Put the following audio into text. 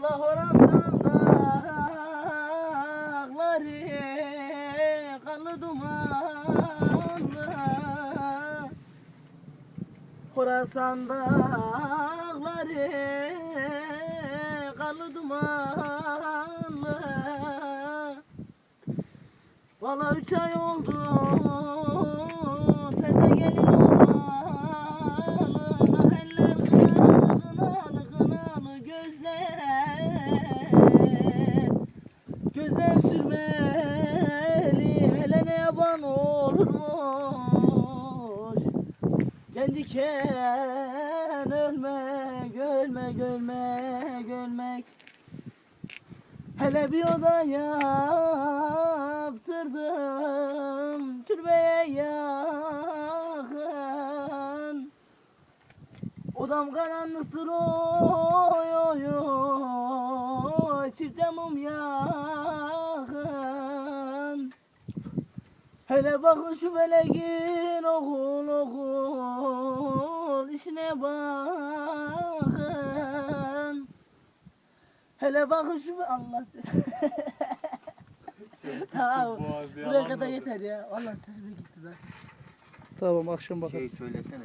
Ola Horasan dağları kanlı dumanlı. Horasan dağları kanlı dumanlı. Valla üç ay oldu Gençken ölmek ölmek ölmek ölmek Hele bir oda yaptırdım türbeye yakın. Odam karanlıktır oy oy oy. Çifte mum yakın. Hele bakın şu meleğin okul Hele bakın şu Allah Tamam. Buraya kadar yeter ya. Vallahi sesim gitti zaten Tamam akşam Şey bakarız. söylesene.